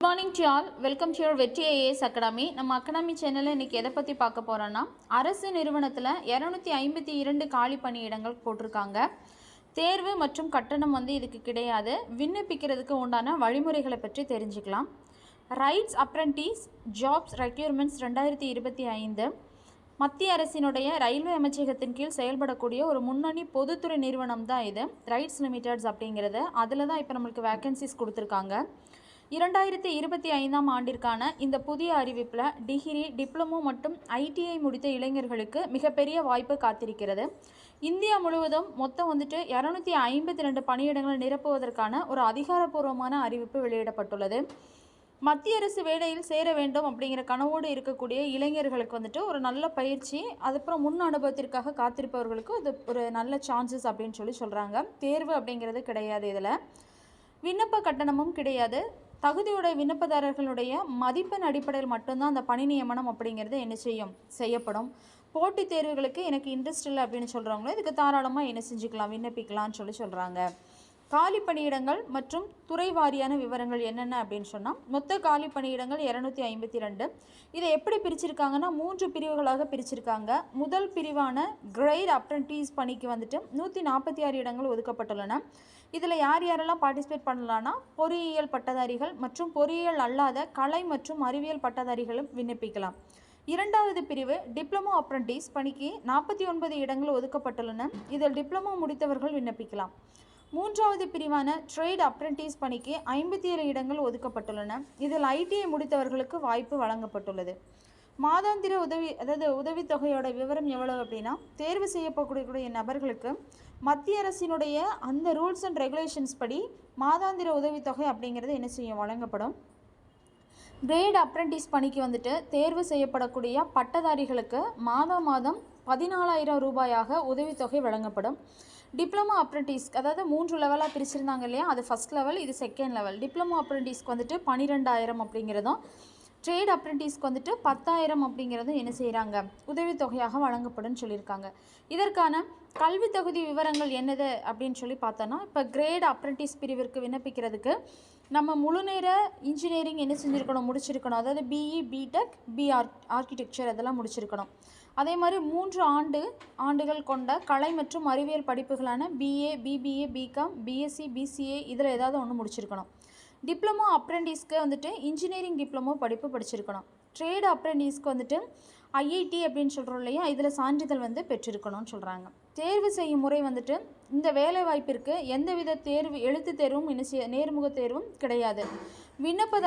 Good morning to all welcome to your Vetri IAS academy நம்ம academy சேனலில் இன்றைக்கி எதை பற்றி பார்க்க போகிறோன்னா அரசு நிறுவனத்தில் இரநூத்தி ஐம்பத்தி இரண்டு காலி பணியிடங்கள் போட்டிருக்காங்க. தேர்வு மற்றும் கட்டணம் வந்து இதுக்கு கிடையாது. விண்ணப்பிக்கிறதுக்கு உண்டான வழிமுறைகளை பற்றி தெரிஞ்சுக்கலாம். ரைட்ஸ் அப்ரண்டிஸ் ஜாப்ஸ் ரெக்யூர்மெண்ட்ஸ் ரெண்டாயிரத்தி இருபத்தி ஐந்து. மத்திய அரசினுடைய ரயில்வே அமைச்சகத்தின் கீழ் செயல்படக்கூடிய ஒரு முன்னணி பொதுத்துறை நிறுவனம் தான் இது. ரைட்ஸ் லிமிடெட்ஸ் அப்படிங்கிறது. அதில் தான் இப்போ நம்மளுக்கு வேக்கன்சிஸ் கொடுத்துருக்காங்க. இரண்டாயிரத்தி இருபத்தி ஐந்தாம் ஆண்டிற்கான இந்த புதிய அறிவிப்பில் டிகிரி டிப்ளமோ மற்றும் ஐடிஐ முடித்த இளைஞர்களுக்கு மிகப்பெரிய வாய்ப்பு காத்திருக்கிறது. இந்தியா முழுவதும் மொத்தம் வந்துட்டு இரநூத்தி ஐம்பத்தி ரெண்டு பணியிடங்களை நிரப்புவதற்கான ஒரு அதிகாரப்பூர்வமான அறிவிப்பு வெளியிடப்பட்டுள்ளது. மத்திய அரசு வேலையில் சேர வேண்டும் அப்படிங்கிற கனவோடு இருக்கக்கூடிய இளைஞர்களுக்கு வந்துட்டு ஒரு நல்ல பயிற்சி அதுக்கப்புறம் முன் அனுபவத்திற்காக காத்திருப்பவர்களுக்கு இது ஒரு நல்ல சான்சஸ் அப்படின்னு சொல்லி சொல்கிறாங்க தேர்வு அப்படிங்கிறது கிடையாது இதில். விண்ணப்ப கட்டணமும் கிடையாது. தகுதியுடைய விண்ணப்பதாரர்களுடைய மதிப்பெண் அடிப்படையில் மட்டும்தான் அந்த பணி நியமனம் அப்படிங்கிறது என்ன செய்யும்? செய்யப்படும். போட்டித் தேர்வுகளுக்கு எனக்கு இன்ட்ரெஸ்ட் இல்லை அப்படின்னு சொல்கிறவங்களும் இதுக்கு தாராளமாக என்ன செஞ்சுக்கலாம் விண்ணப்பிக்கலாம்னு சொல்லி சொல்கிறாங்க காலி பணியிடங்கள் மற்றும் துறை வாரியான விவரங்கள் என்னென்ன அப்படின்னு சொன்னால் மொத்த காலி பணியிடங்கள் இரநூத்தி ஐம்பத்தி ரெண்டு. இதை எப்படி பிரிச்சிருக்காங்கன்னா மூன்று பிரிவுகளாக பிரிச்சிருக்காங்க. முதல் பிரிவான கிரேட் அப்ரண்டிஸ் பணிக்கு வந்துட்டு நூற்றி நாற்பத்தி ஆறு இடங்கள் ஒதுக்கப்பட்டுள்ளன. இதில் யார் யாரெல்லாம் பார்ட்டிசிபேட் பண்ணலான்னா பொறியியல் பட்டதாரிகள் மற்றும் பொறியியல் அல்லாத கலை மற்றும் அறிவியல் பட்டதாரிகளும் விண்ணப்பிக்கலாம். இரண்டாவது பிரிவு டிப்ளமோ அப்ரண்டிஸ் பணிக்கு நாற்பத்தி ஒன்பது இடங்கள் ஒதுக்கப்பட்டுள்ளன. இதில் டிப்ளமோ முடித்தவர்கள் விண்ணப்பிக்கலாம். மூன்றாவது பிரிவான ட்ரேட் அப்ரண்டிஸ் பணிக்கு ஐம்பத்தி ஏழு இடங்கள் ஒதுக்கப்பட்டுள்ளன. இதில் ஐடிஐ முடித்தவர்களுக்கு வாய்ப்பு வழங்கப்பட்டுள்ளது. மாதாந்திர உதவி அதாவது உதவித்தொகையோட விவரம் எவ்வளவு அப்படின்னா தேர்வு செய்யப்படக்கூடிய நபர்களுக்கு மத்திய அரசினுடைய அந்த ரூல்ஸ் அண்ட் ரெகுலேஷன்ஸ் படி மாதாந்திர உதவித்தொகை அப்படிங்கிறது என்ன செய்யும்? வழங்கப்படும். கிரேட் அப்ரண்டிஸ் பணிக்கு வந்துட்டு தேர்வு செய்யப்படக்கூடிய பட்டதாரிகளுக்கு மாதம் மாதம் பதினாலாயிரம் ரூபாயாக உதவித்தொகை வழங்கப்படும். டிப்ளமோ அப்ரண்டிஸ் அதாவது மூன்று லெவலாக பிரிச்சிருந்தாங்க இல்லையா? அது ஃபஸ்ட் லெவல் இது செகண்ட் லெவல் டிப்ளமோ அப்ரண்டிஸ்க்கு வந்துட்டு பன்னிரெண்டாயிரம் அப்படிங்கிறதும் ட்ரேட் அப்ரண்டிஸ்க்கு வந்துட்டு பத்தாயிரம் அப்படிங்கிறதும் என்ன செய்கிறாங்க உதவித்தொகையாக வழங்கப்படும் சொல்லியிருக்காங்க. இதற்கான கல்வி தகுதி விவரங்கள் என்னது அப்படின்னு சொல்லி பார்த்தோன்னா இப்போ கிரேட் அப்ரண்டிஸ் பிரிவிற்கு விண்ணப்பிக்கிறதுக்கு நம்ம முழுநேர இன்ஜினியரிங் என்ன செஞ்சுருக்கணும் முடிச்சிருக்கணும். அதாவது பிஇ பிடெக் பிஆர் ஆர்கிடெக்சர் அதெல்லாம் முடிச்சிருக்கணும். அதே மாதிரி மூன்று ஆண்டு ஆண்டுகள் கொண்ட கலை மற்றும் அறிவியல் படிப்புகளான BA BBA BCom BSc BCA இதில் ஏதாவது ஒன்று முடிச்சிருக்கணும். டிப்ளமோ அப்ரெண்டிஸ்க்கு வந்துட்டு இன்ஜினியரிங் டிப்ளமோ படிப்பு படிச்சிருக்கணும். ட்ரேட் அப்ரெண்டிஸ்க்கு வந்துட்டு ஐஐடி அப்படின்னு சொல்கிறோம் இல்லையா? இதில் சான்றிதழ் வந்து பெற்றிருக்கணும்னு சொல்கிறாங்க தேர்வு செய்யும் முறை வந்துட்டு இந்த வேலை வாய்ப்பிற்கு எந்தவித தேர்வு எழுத்து தேர்வும் என்ன நேர்முக தேர்வும் கிடையாது. விண்ணப்பதார